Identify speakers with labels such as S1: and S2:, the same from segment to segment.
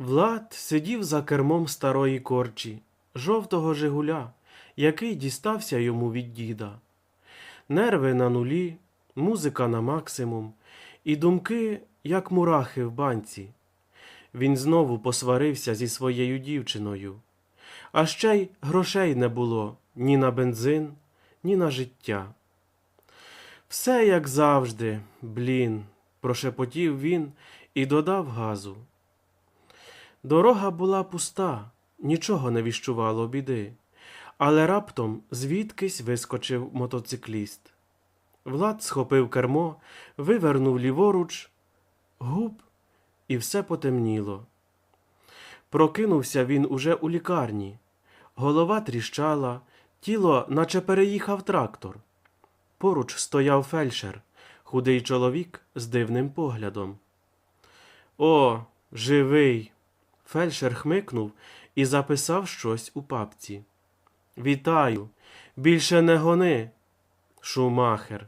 S1: Влад сидів за кермом старої корчі, жовтого Жигуля, який дістався йому від діда. Нерви на нулі, музика на максимум, і думки, як мурахи в банці. Він знову посварився зі своєю дівчиною. А ще й грошей не було ні на бензин, ні на життя. Все як завжди, блін, прошепотів він і додав газу. Дорога була пуста, нічого не віщувало біди, але раптом звідкись вискочив мотоцикліст. Влад схопив кермо, вивернув ліворуч, губ, і все потемніло. Прокинувся він уже у лікарні. Голова тріщала, тіло, наче переїхав трактор. Поруч стояв фельдшер, худий чоловік з дивним поглядом. О, живий. Фельдшер хмикнув і записав щось у папці. Вітаю, більше не гони, Шумахер.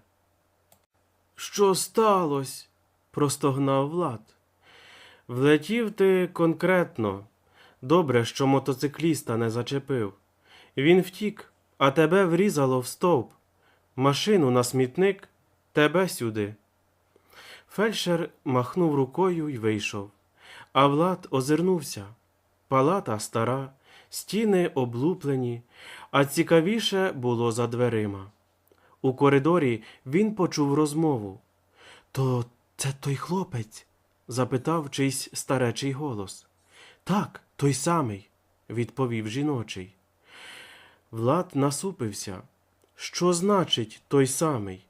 S1: Що сталося? простогнав Влад. Влетів ти конкретно. Добре, що мотоцикліста не зачепив. Він втік, а тебе врізало в стовп. Машину на смітник, тебе сюди. Фельдшер махнув рукою й вийшов. А Влад озирнувся. Палата стара, стіни облуплені, а цікавіше було за дверима. У коридорі він почув розмову. То це той хлопець? запитав чийсь старечий голос. Так, той самий, відповів жіночий. Влад насупився. Що значить той самий?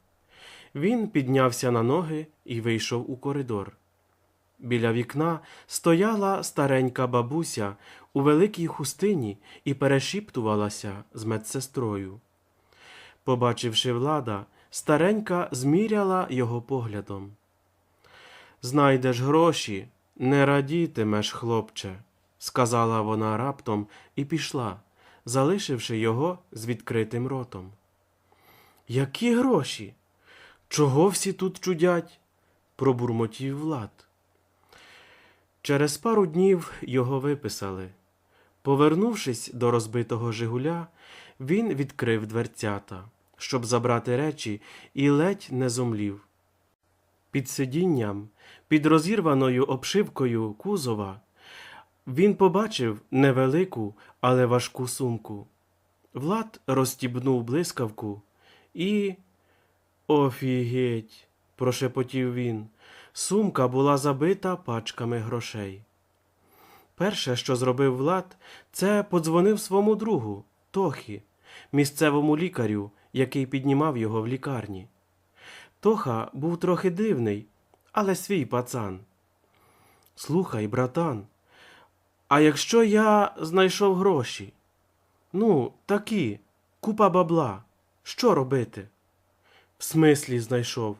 S1: Він піднявся на ноги і вийшов у коридор. Біля вікна стояла старенька бабуся у великій хустині і перешіптувалася з медсестрою. Побачивши влада, старенька зміряла його поглядом. Знайдеш гроші, не радітимеш, хлопче, сказала вона раптом і пішла, залишивши його з відкритим ротом. Які гроші? Чого всі тут чудять? пробурмотів Влад. Через пару днів його виписали. Повернувшись до розбитого Жигуля, він відкрив дверцята, щоб забрати речі, і ледь не зомлів. Під сидінням, під розірваною обшивкою кузова, він побачив невелику, але важку сумку. Влад розстібнув блискавку і. Офігеть, прошепотів він. Сумка була забита пачками грошей. Перше, що зробив Влад, це подзвонив своєму другу, Тохі, місцевому лікарю, який піднімав його в лікарні. Тоха був трохи дивний, але свій пацан. Слухай, братан, а якщо я знайшов гроші? Ну, такі, купа бабла. Що робити? В смислі знайшов.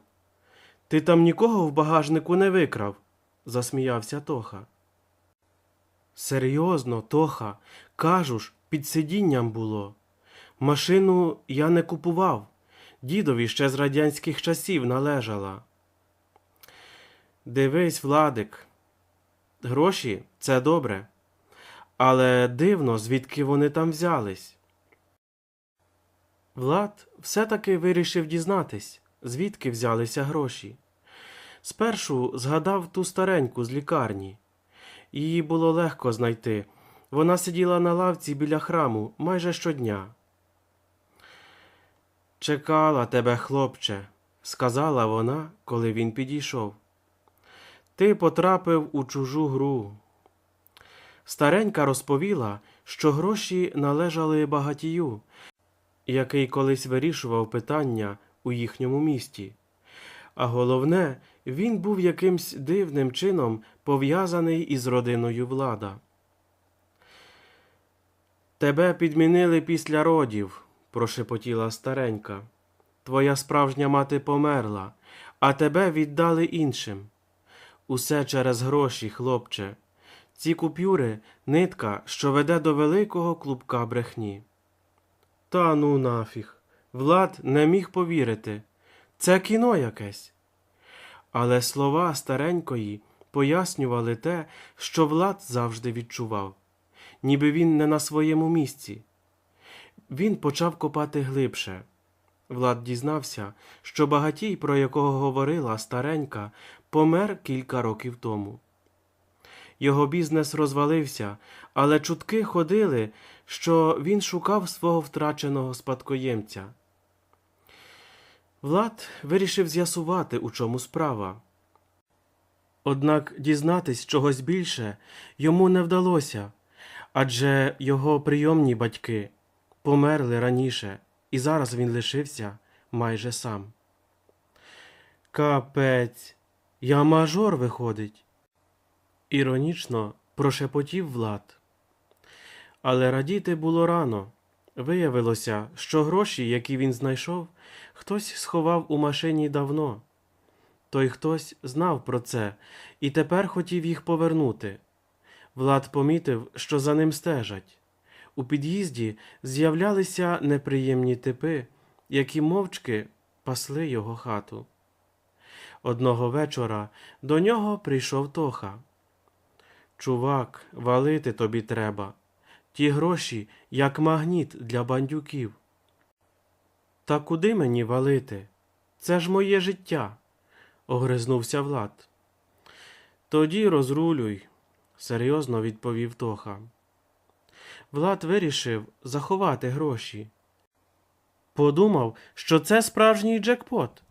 S1: Ти там нікого в багажнику не викрав, засміявся Тоха. Серйозно, Тоха, кажу ж, під сидінням було. Машину я не купував. Дідові ще з радянських часів належала. Дивись, Владик, гроші це добре, але дивно, звідки вони там взялись. Влад все-таки вирішив дізнатись, звідки взялися гроші. Спершу згадав ту стареньку з лікарні. Її було легко знайти. Вона сиділа на лавці біля храму майже щодня. Чекала тебе, хлопче, сказала вона, коли він підійшов. Ти потрапив у чужу гру. Старенька розповіла, що гроші належали багатію, який колись вирішував питання у їхньому місті. А головне, він був якимсь дивним чином пов'язаний із родиною влада. Тебе підмінили після родів, прошепотіла старенька. Твоя справжня мати померла, а тебе віддали іншим. Усе через гроші, хлопче. Ці купюри нитка, що веде до великого клубка брехні. Та ну нафіг. Влад не міг повірити. Це кіно якесь. Але слова старенької пояснювали те, що Влад завжди відчував, ніби він не на своєму місці. Він почав копати глибше. Влад дізнався, що багатій, про якого говорила старенька, помер кілька років тому. Його бізнес розвалився, але чутки ходили, що він шукав свого втраченого спадкоємця. Влад вирішив з'ясувати, у чому справа. Однак дізнатись чогось більше йому не вдалося, адже його прийомні батьки померли раніше, і зараз він лишився майже сам. Капець, я мажор виходить. Іронічно прошепотів Влад. Але радіти було рано. Виявилося, що гроші, які він знайшов, хтось сховав у машині давно. Той хтось знав про це і тепер хотів їх повернути. Влад помітив, що за ним стежать. У під'їзді з'являлися неприємні типи, які мовчки пасли його хату. Одного вечора до нього прийшов Тоха. Чувак, валити тобі треба. Ті гроші, як магніт для бандюків. Та куди мені валити? Це ж моє життя, огризнувся Влад. Тоді розрулюй, серйозно відповів Тоха. Влад вирішив заховати гроші. Подумав, що це справжній джекпот.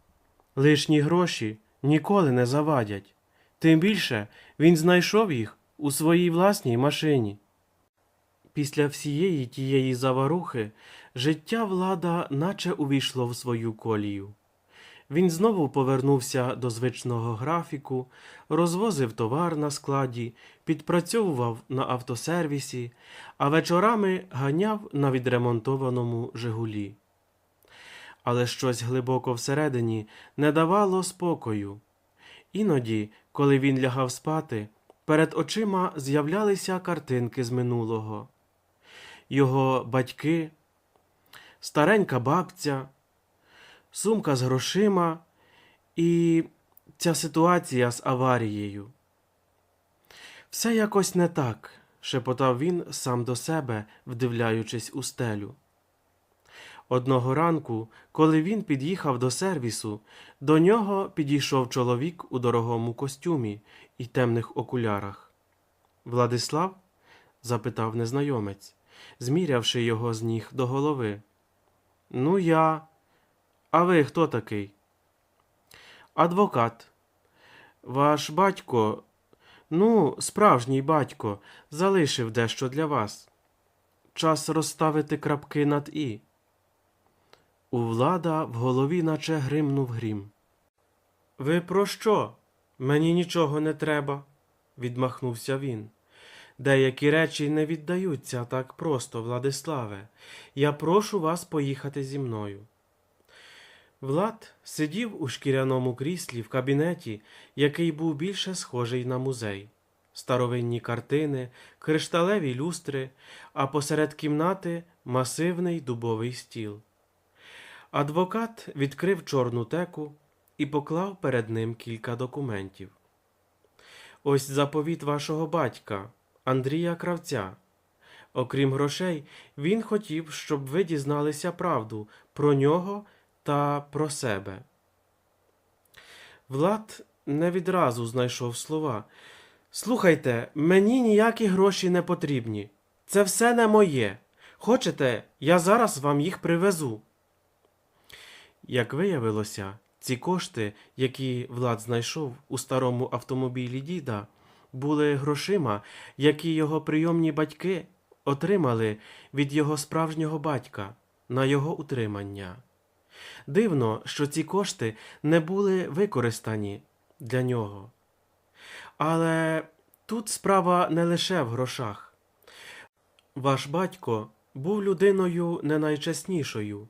S1: Лишні гроші ніколи не завадять. Тим більше він знайшов їх у своїй власній машині. Після всієї тієї заварухи життя влада наче увійшло в свою колію. Він знову повернувся до звичного графіку, розвозив товар на складі, підпрацьовував на автосервісі, а вечорами ганяв на відремонтованому Жигулі. Але щось глибоко всередині не давало спокою. Іноді, коли він лягав спати, перед очима з'являлися картинки з минулого. Його батьки, старенька бабця, сумка з грошима і ця ситуація з аварією. Все якось не так, шепотав він сам до себе, вдивляючись у стелю. Одного ранку, коли він під'їхав до сервісу, до нього підійшов чоловік у дорогому костюмі і темних окулярах. Владислав? запитав незнайомець, змірявши його з ніг до голови. Ну, я. А ви хто такий? Адвокат. Ваш батько, ну, справжній батько, залишив дещо для вас. Час розставити крапки над і. У влада в голові наче гримнув грім. Ви про що? Мені нічого не треба, відмахнувся він. Деякі речі не віддаються так просто, Владиславе. Я прошу вас поїхати зі мною. Влад сидів у шкіряному кріслі в кабінеті, який був більше схожий на музей. Старовинні картини, кришталеві люстри, а посеред кімнати масивний дубовий стіл. Адвокат відкрив чорну теку і поклав перед ним кілька документів. Ось заповіт вашого батька, Андрія Кравця. Окрім грошей, він хотів, щоб ви дізналися правду про нього та про себе. Влад не відразу знайшов слова. Слухайте, мені ніякі гроші не потрібні. Це все не моє. Хочете, я зараз вам їх привезу. Як виявилося, ці кошти, які Влад знайшов у старому автомобілі діда, були грошима, які його прийомні батьки отримали від його справжнього батька на його утримання. Дивно, що ці кошти не були використані для нього. Але тут справа не лише в грошах. Ваш батько був людиною не найчеснішою,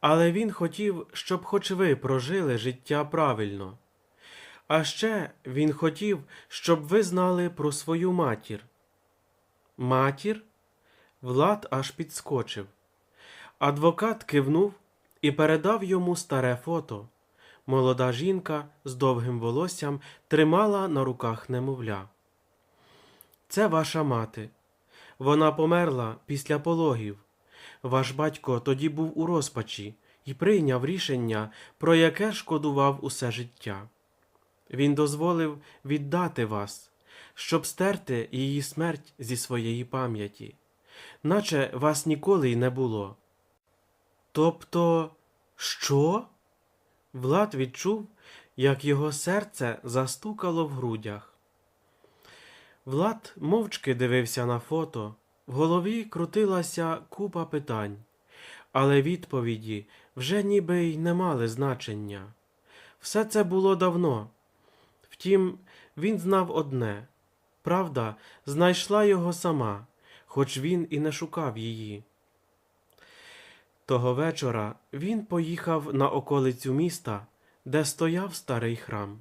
S1: але він хотів, щоб хоч ви прожили життя правильно. А ще він хотів, щоб ви знали про свою матір. Матір? Влад аж підскочив. Адвокат кивнув і передав йому старе фото. Молода жінка з довгим волоссям тримала на руках немовля. Це ваша мати. Вона померла після пологів. Ваш батько тоді був у розпачі і прийняв рішення, про яке шкодував усе життя. Він дозволив віддати вас, щоб стерти її смерть зі своєї пам'яті, наче вас ніколи й не було. Тобто, що? Влад відчув, як його серце застукало в грудях. Влад мовчки дивився на фото, в голові крутилася купа питань, але відповіді вже ніби й не мали значення. Все це було давно. Втім, він знав одне правда знайшла його сама, хоч він і не шукав її. Того вечора він поїхав на околицю міста, де стояв старий храм.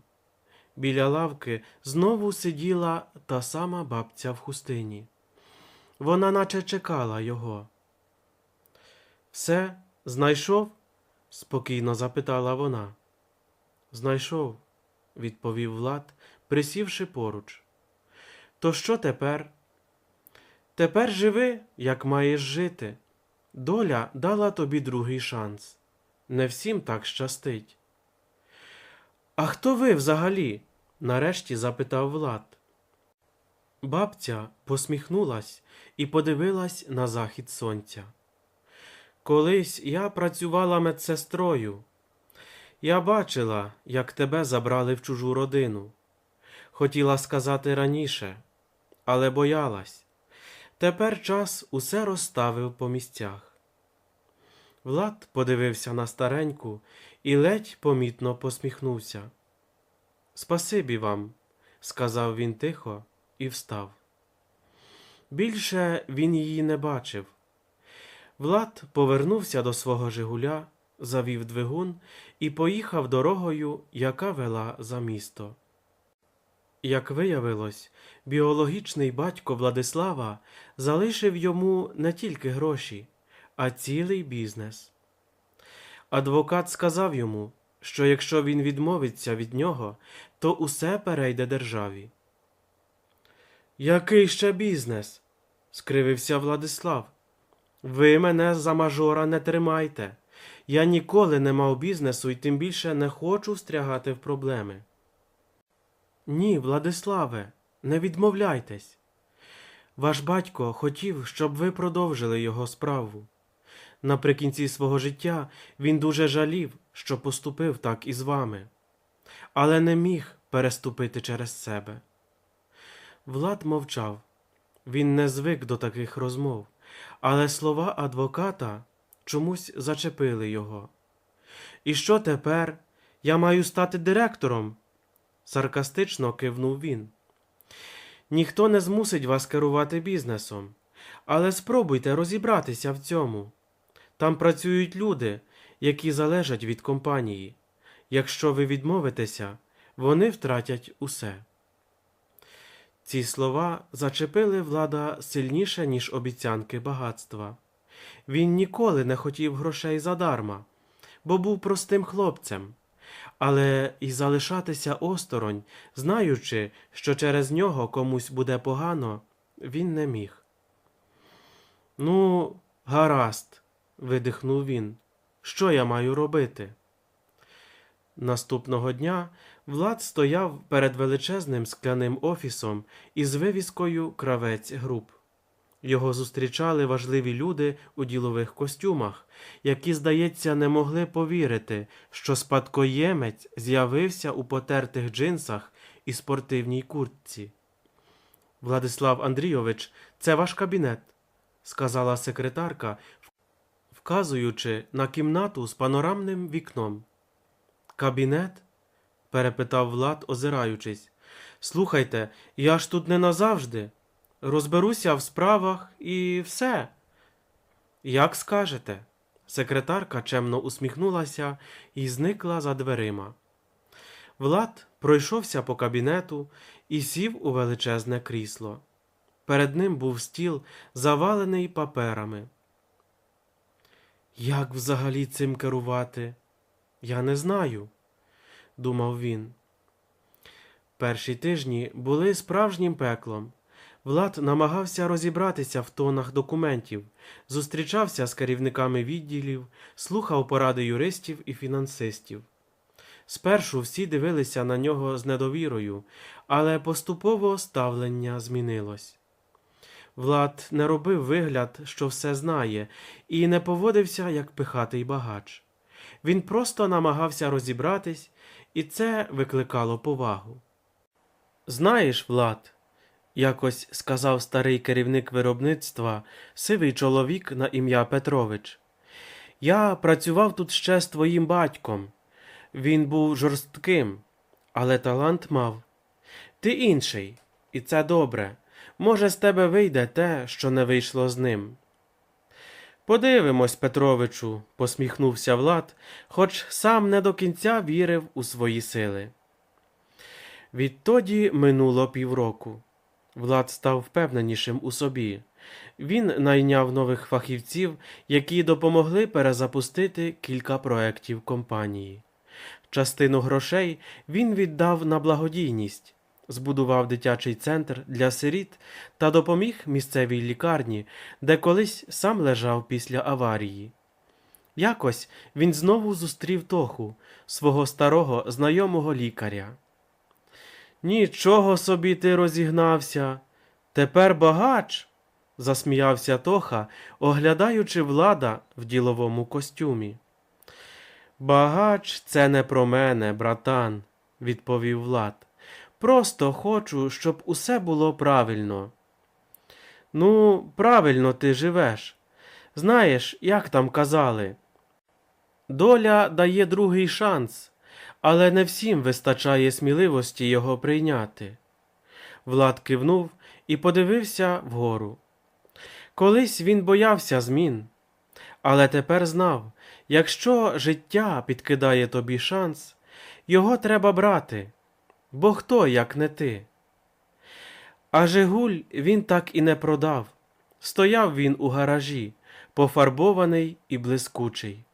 S1: Біля лавки знову сиділа та сама бабця в хустині. Вона наче чекала його. Все, знайшов? спокійно запитала вона. Знайшов, відповів Влад, присівши поруч. То що тепер? Тепер живи, як маєш жити. Доля дала тобі другий шанс. Не всім так щастить. А хто ви взагалі? нарешті запитав Влад. Бабця посміхнулась і подивилась на захід сонця. Колись я працювала медсестрою. Я бачила, як тебе забрали в чужу родину. Хотіла сказати раніше, але боялась. Тепер час усе розставив по місцях. Влад подивився на стареньку і ледь помітно посміхнувся. Спасибі вам, сказав він тихо і встав. Більше він її не бачив. Влад повернувся до свого Жигуля, завів двигун і поїхав дорогою, яка вела за місто. Як виявилось, біологічний батько Владислава залишив йому не тільки гроші, а цілий бізнес. Адвокат сказав йому, що якщо він відмовиться від нього, то усе перейде державі. Який ще бізнес? скривився Владислав. Ви мене за мажора не тримайте. Я ніколи не мав бізнесу і тим більше не хочу встрягати в проблеми. Ні, Владиславе, не відмовляйтесь. Ваш батько хотів, щоб ви продовжили його справу. Наприкінці свого життя він дуже жалів, що поступив так із вами, але не міг переступити через себе. Влад мовчав. Він не звик до таких розмов, але слова адвоката чомусь зачепили його. І що тепер? Я маю стати директором? саркастично кивнув він. Ніхто не змусить вас керувати бізнесом, але спробуйте розібратися в цьому. Там працюють люди, які залежать від компанії. Якщо ви відмовитеся, вони втратять усе. Ці слова зачепили влада сильніше, ніж обіцянки багатства. Він ніколи не хотів грошей задарма, бо був простим хлопцем, але і залишатися осторонь, знаючи, що через нього комусь буде погано, він не міг. Ну, гаразд, видихнув він. Що я маю робити? Наступного дня Влад стояв перед величезним скляним офісом із вивіскою Кравець груп. Його зустрічали важливі люди у ділових костюмах, які, здається, не могли повірити, що спадкоємець з'явився у потертих джинсах і спортивній куртці. Владислав Андрійович, це ваш кабінет, сказала секретарка, вказуючи на кімнату з панорамним вікном. Кабінет? перепитав Влад, озираючись. Слухайте, я ж тут не назавжди. Розберуся в справах і все. Як скажете. Секретарка чемно усміхнулася і зникла за дверима. Влад пройшовся по кабінету і сів у величезне крісло. Перед ним був стіл, завалений паперами. Як взагалі цим керувати? Я не знаю. думав він. Перші тижні були справжнім пеклом. Влад намагався розібратися в тонах документів, зустрічався з керівниками відділів, слухав поради юристів і фінансистів. Спершу всі дивилися на нього з недовірою, але поступово ставлення змінилось. Влад не робив вигляд, що все знає, і не поводився як пихатий багач. Він просто намагався розібратись, і це викликало повагу. Знаєш, Влад, якось сказав старий керівник виробництва, сивий чоловік на ім'я Петрович. Я працював тут ще з твоїм батьком. Він був жорстким, але талант мав. Ти інший, і це добре. Може, з тебе вийде те, що не вийшло з ним. Подивимось, Петровичу, посміхнувся Влад, хоч сам не до кінця вірив у свої сили. Відтоді минуло півроку. Влад став впевненішим у собі. Він найняв нових фахівців, які допомогли перезапустити кілька проєктів компанії. Частину грошей він віддав на благодійність, збудував дитячий центр для сиріт та допоміг місцевій лікарні, де колись сам лежав після аварії. Якось він знову зустрів Тоху, свого старого знайомого лікаря. Нічого собі ти розігнався. Тепер багач, засміявся Тоха, оглядаючи влада в діловому костюмі. Багач це не про мене, братан, відповів Влад. Просто хочу, щоб усе було правильно. Ну, правильно ти живеш. Знаєш, як там казали. Доля дає другий шанс, але не всім вистачає сміливості його прийняти. Влад кивнув і подивився вгору. Колись він боявся змін, але тепер знав, якщо життя підкидає тобі шанс, його треба брати, бо хто, як не ти. А Жигуль він так і не продав. Стояв він у гаражі, пофарбований і блискучий.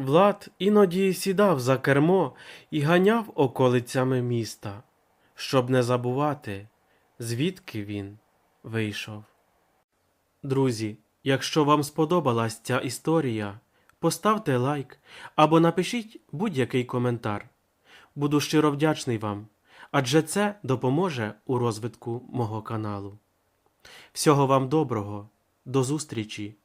S1: Влад іноді сідав за кермо і ганяв околицями міста, щоб не забувати, звідки він вийшов. Друзі, якщо вам сподобалась ця історія, поставте лайк або напишіть будь-який коментар. Буду щиро вдячний вам, адже це допоможе у розвитку мого каналу. Всього вам доброго, до зустрічі!